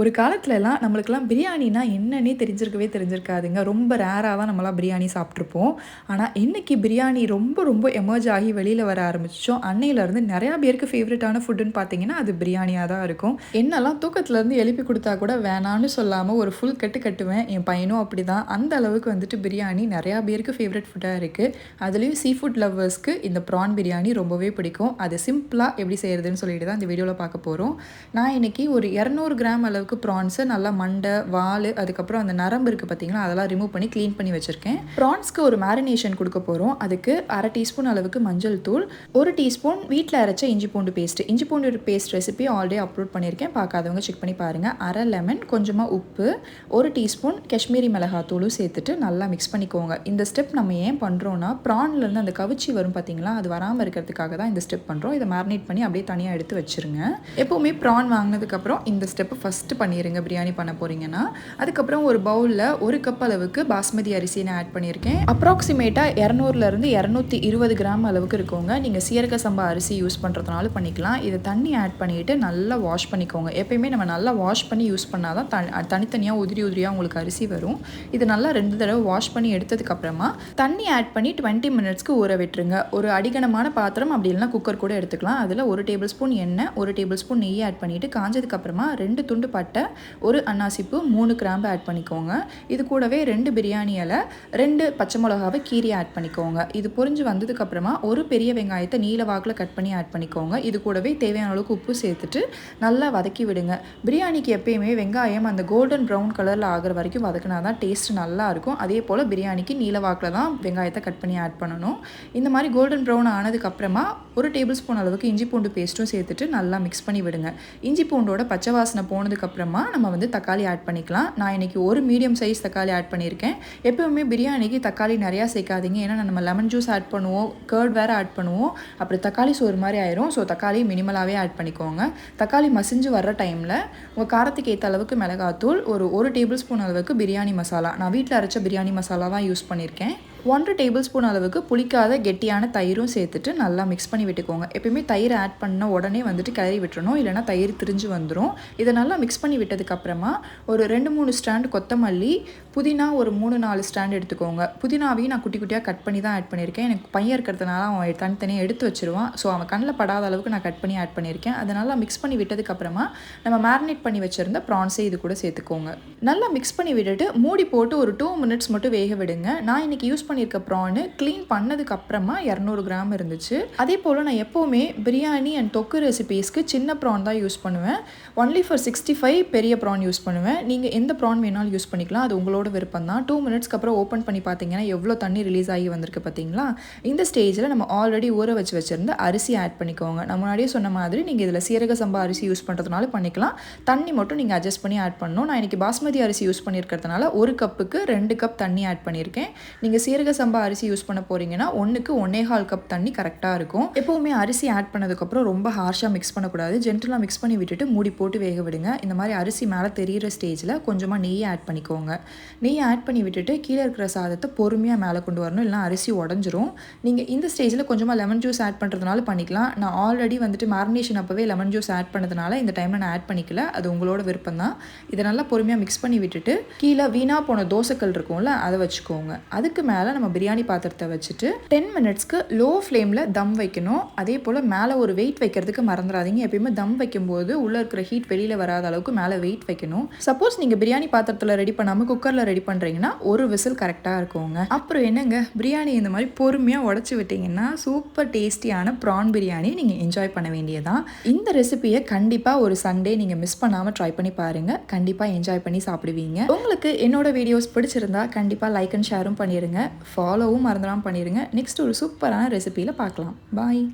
ஒரு காலத்துலலாம் நம்மளுக்கெல்லாம் பிரியாணினா என்னன்னே தெரிஞ்சிருக்கவே தெரிஞ்சிருக்காதுங்க. ரொம்ப ரேராக தான் நம்மளாம் பிரியாணி சாப்பிட்ருப்போம். ஆனால் இன்னைக்கு பிரியாணி ரொம்ப ரொம்ப எமர்ஜ் ஆகி வெளியில் வர ஆரம்பிச்சோம் அன்னையிலேருந்து நிறையா பேருக்கு ஃபேவரட்டான ஃபுட்டுன்னு பார்த்தீங்கன்னா அது பிரியாணியாக தான் இருக்கும். என்னெல்லாம் தூக்கத்துலேருந்து எழுப்பி கொடுத்தா கூட வேணான்னு சொல்லாமல் ஒரு ஃபுல் கட்டு கட்டுவேன். என் பையனும் அப்படி தான் அந்த அளவுக்கு வந்துட்டு பிரியாணி நிறையா பேருக்கு ஃபேவரட் ஃபுட்டாக இருக்குது அதுலேயும் சீ ஃபுட் லவ்வர்ஸ்க்கு இந்த ப்ரான் பிரியாணி ரொம்பவே பிடிக்கும். அது சிம்பிளாக எப்படி செய்கிறதுன்னு சொல்லிட்டு தான் இந்த வீடியோவில் பார்க்க போகிறோம் நான் இன்னைக்கு ஒரு இரநூறு கிராம் அளவுக்கு ப்ரான்ஸு நல்லா மண்டை வால் அதுக்கப்புறம் அந்த நரம்பு இருக்குது பார்த்தீங்களா அதெல்லாம் ரிமூவ் பண்ணி க்ளீன் பண்ணி வச்சுருக்கேன். ப்ரான்ஸ்க்கு ஒரு மேரினேஷன் கொடுக்க போகிறோம் அதுக்கு அரை டீஸ்பூன் அளவுக்கு மஞ்சள் தூள் ஒரு டீஸ்பூன் வீட்டில் அரைச்ச இஞ்சி பூண்டு பேஸ்ட் இஞ்சி பூண்டு பேஸ்ட் ரெசிபி ஆல்ரெடி அப்லோட் பண்ணியிருக்கேன். பார்க்காதவங்க செக் பண்ணி பாருங்கள் அரை லெமன் கொஞ்சமாக உப்பு ஒரு டீஸ்பூன் காஷ்மீரி மிளகாத்தூளும் சேர்த்துட்டு நல்லா மிக்ஸ் பண்ணிக்கோங்க. இந்த ஸ்டெப் நம்ம ஏன் பண்ணுறோன்னா ப்ரான்லேருந்து அந்த கவிச்சி வரும் பார்த்தீங்களா அது வராமல் இருக்கிறதுக்காக தான் இந்த ஸ்டெப் பண்ணுறோம் இதை மேரினேட் பண்ணி அப்படியே தனியாக எடுத்து வச்சுருங்க. எப்போவுமே ப்ரான் வாங்கினதுக்கப்புறம் இந்த ஸ்டெப்பு ஃபஸ்ட்டு பண்ணிடுங்க பிரியாணி பண்ண போகிறீங்கன்னா அதுக்கப்புறம் ஒரு பவுலில் ஒரு கப் அளவுக்கு பாஸ்மதி அரிசி நான் ஆட் பண்ணியிருக்கேன் அப்ராக்சிமேட்டாக இரநூறுலேருந்து இரநூத்தி இருபது கிராம் அளவுக்கு இருக்கோங்க நீங்கள் சீரக சம்பா அரிசி யூஸ் பண்ணுறதுனால பண்ணிக்கலாம். இதை தண்ணி ஆட் பண்ணிவிட்டு நல்லா வாஷ் பண்ணிக்கோங்க. எப்பயுமே நம்ம நல்லா வாஷ் பண்ணி யூஸ் பண்ணால் தான் தனி தனித்தனியாக உதிரி உதிரியாக உங்களுக்கு அரிசி வரும். இது நல்லா ரெண்டு தடவை வாஷ் பண்ணி எடுத்ததுக்கப்புறமா தண்ணி ஆட் பண்ணி டுவெண்ட்டி மினிட்ஸ்க்கு ஊற விட்டுருங்க. ஒரு அடிகனமான பாத்திரம் அப்படி இல்லைனா குக்கர் கூட எடுத்துக்கலாம். அதில் ஒரு டேபிள் ஸ்பூன் எண்ணெய் ஒரு டேபிள் ஸ்பூன் நெய் ஆட் பண்ணிவிட்டு காஞ்சதுக்கப்புறமா ரெண்டு துண்டு பட்டை ஒரு அன்னாசிப்பு மூணு கிராம்பு ஆட் பண்ணிக்கோங்க. இது கூடவே ரெண்டு பிரியாணி இலை ரெண்டு பச்சை மிளகாவை கீரி ஆட் பண்ணிக்கோங்க. இது பொறிஞ்சு வந்ததுக்கப்புறமா ஒரு பெரிய வெங்காயத்தை நீல வாக்கில் கட் பண்ணி ஆட் பண்ணிக்கோங்க. இது கூடவே தேவையான அளவுக்கு உப்பு சேர்த்துட்டு நல்லா வதக்கி விடுங்க. பிரியாணிக்கு எப்பயுமே வெங்காயம் அந்த கோல்டன் ப்ரௌன் கலரில் ஆகிற வரைக்கும் வதக்கினா தான் டேஸ்ட் நல்லா இருக்கும். அதே போல் பிரியாணிக்கு நீல வாக்கில் தான் வெங்காயத்தை கட் பண்ணி ஆட் பண்ணணும். இந்த மாதிரி கோல்டன் ப்ரௌன் ஆனதுக்கப்புறமா ஒரு டேபிள் ஸ்பூன் அளவுக்கு இஞ்சி பூண்டு பேஸ்ட்டும் சேர்த்துட்டு நல்லா மிக்ஸ் பண்ணி விடுங்க. இஞ்சி பூண்டோட பச்சை வாசனை போனதுக்கப்புறம் அப்புறமா நம்ம வந்து தக்காளி ஆட் பண்ணிக்கலாம். நான் இன்றைக்கி ஒரு மீடியம் சைஸ் தக்காளி ஆட் பண்ணியிருக்கேன். எப்போவுமே பிரியாணிக்கு தக்காளி நிறையா சேர்க்காதீங்க. ஏன்னா நம்ம லெமன் ஜூஸ் ஆட் பண்ணுவோம் கர்ட் வேறு ஆட் பண்ணுவோம். அப்படி தக்காளி சோறு மாதிரி ஆயிரும். ஸோ தக்காளி மினிமலாகவே ஆட் பண்ணிக்கோங்க. தக்காளி மசிஞ்சு வர்ற டைமில் உங்கள் காரத்துக்கு ஏற்ற அளவுக்கு மிளகாத்தூள் ஒரு ஒரு டேபிள் ஸ்பூன் அளவுக்கு பிரியாணி மசாலா. நான் வீட்டில் அரைச்ச பிரியாணி மசாலா தான் யூஸ் பண்ணியிருக்கேன். ஒன்றரை டேபிள் ஸ்பூன் அளவுக்கு புளிக்காத கெட்டியான தயிரும் சேர்த்துட்டு நல்லா மிக்ஸ் பண்ணி விட்டுக்கோங்க. எப்பயுமே தயிர் ஆட் பண்ண உடனே வந்துட்டு கிளறி விட்டுறணும். இல்லைனா தயிர் திரிஞ்சு வந்துடும் இதை நல்லா மிக்ஸ் பண்ணி விட்டதுக்கப்புறமா ஒரு ரெண்டு மூணு ஸ்டாண்ட் கொத்தமல்லி புதினா ஒரு மூணு நாலு ஸ்டாண்ட் எடுத்துக்கோங்க. புதினாவையும் நான் குட்டி குட்டியாக கட் பண்ணி தான் ஆட் பண்ணியிருக்கேன். எனக்கு பையன் இருக்கிறதுனால அவன் தனித்தனியாக எடுத்து வச்சுருவான். ஸோ அவன் கண்ணில் படாத அளவுக்கு நான் கட் பண்ணி ஆட் பண்ணியிருக்கேன். அதை நல்லா மிக்ஸ் பண்ணி விட்டதுக்கப்புறமா நம்ம மேரினேட் பண்ணி வச்சுருந்த ப்ரான்ஸே இது கூட சேர்த்துக்கோங்க. நல்லா மிக்ஸ் பண்ணி விட்டுட்டு மூடி போட்டு ஒரு டூ மினிட்ஸ் மட்டும் வேக விடுங்க. நான் இன்றைக்கி யூஸ் பண்ணியிருக்க ப்ரானு க்ளீன் பண்ணதுக்கு அப்புறமா இரநூறு கிராம் இருந்துச்சு. அதே போல் நான் எப்போவுமே பிரியாணி அண்ட் தொக்கு ரெசிபீஸ்க்கு சின்ன ப்ரான் தான் யூஸ் பண்ணுவேன். ஒன்லி ஃபார் சிக்ஸ்டி ஃபைவ் பெரிய ப்ரான் யூஸ் பண்ணுவேன். நீங்கள் எந்த ப்ரான் வேணாலும் யூஸ் பண்ணிக்கலாம். அது உங்களோட விருப்பம் தான். டூ மினிட்ஸ்க்கு அப்புறம் ஓப்பன் பண்ணி பார்த்தீங்கன்னா எவ்வளோ தண்ணி ரிலீஸ் ஆகி வந்திருக்கு பார்த்தீங்களா? இந்த ஸ்டேஜில் நம்ம ஆல்ரெடி ஊற வச்சு வச்சுருந்த அரிசி ஆட் பண்ணிக்கோங்க. நான் முன்னாடியே சொன்ன மாதிரி நீங்கள் இதில் சீரக சம்பா அரிசி யூஸ் பண்ணுறதுனால பண்ணிக்கலாம். தண்ணி மட்டும் நீங்கள் அட்ஜஸ்ட் பண்ணி ஆட் பண்ணணும். நான் இன்றைக்கி பாஸ்மதி அரிசி யூஸ் பண்ணியிருக்கிறதுனால ஒரு கப்புக்கு ரெண்டு கப் தண்ணி ஆட் பண்ணியிருக்கேன். நீங்கள் சீரக சம்பா அரிசி யூஸ் பண்ண போகிறீங்கன்னா ஒன்றுக்கு ஒன்னே கால் கப் தண்ணி கரெக்டாக இருக்கும். எப்போவுமே அரிசி ஆட் பண்ணதுக்கப்புறம் ரொம்ப ஹார்ஷாக மிக்ஸ் பண்ணக்கூடாது. ஜென்டலாக மிக்ஸ் பண்ணி விட்டுட்டு மூடி போட்டு வேக விடுங்க. இந்த மாதிரி அரிசி மேலே தெரிகிற ஸ்டேஜில் கொஞ்சமாக நெய் ஆட் பண்ணிக்கோங்க. நெய் ஆட் பண்ணி விட்டுட்டு கீழே இருக்கிற சாதத்தை பொறுமையாக மேலே கொண்டு வரணும். இல்லைனா அரிசி உடஞ்சிரும். நீங்கள் இந்த ஸ்டேஜில் கொஞ்சமாக லெமன் ஜூஸ் ஆட் பண்ணுறதுனால பண்ணிக்கலாம். நான் ஆல்ரெடி வந்துட்டு மேரினேஷன் அப்போவே லெமன் ஜூஸ் ஆட் பண்ணதுனால இந்த டைமில் நான் ஆட் பண்ணிக்கல. அது உங்களோட விருப்பம் தான். இதை நல்லா பொறுமையாக மிக்ஸ் பண்ணி விட்டுட்டு கீழே வீணாக போன தோசைக்கல் இருக்கும்ல அதை வச்சுக்கோங்க. அதுக்கு மேலே நம்ம பிரியாணி பாத்திரத்தை வச்சுட்டு டென் மினிட்ஸ்க்கு லோ ஃப்ளேமில் தம் வைக்கணும். அதே போல் மேலே ஒரு வெயிட் வைக்கிறதுக்கு மறந்துடாதீங்க. எப்பயுமே தம் வைக்கும்போது உள்ளே இருக்கிற ஹீட் வெளியில் வராத அளவுக்கு மேலே வெயிட் வைக்கணும். சப்போஸ் நீங்கள் பிரியாணி பாத்திரத்தில் ரெடி பண்ணாமல் குக்கரில் ரெடி பண்ணுறீங்கன்னா ஒரு விசில் கரெக்டாக இருக்குங்க. அப்புறம் என்னங்க? பிரியாணி இந்த மாதிரி பொறுமையாக உடச்சி விட்டிங்கன்னா சூப்பர் டேஸ்டியான ப்ரான் பிரியாணி நீங்கள் என்ஜாய் பண்ண வேண்டியதான் இந்த ரெசிபியை கண்டிப்பாக ஒரு சண்டே நீங்கள் மிஸ் பண்ணாமல் ட்ரை பண்ணி பாருங்கள் கண்டிப்பாக என்ஜாய் பண்ணி சாப்பிடுவீங்க. உங்களுக்கு என்னோட வீடியோஸ் பிடிச்சிருந்தா கண்டிப்பாக லைக் அண்ட் ஷேரும் பண்ணிடுங்க ஃபாலோவும் மறந்துடாமல் பண்ணிடுங்க நெக்ஸ்ட் ஒரு சூப்பரான ரெசிபியில் பார்க்கலாம். பாய்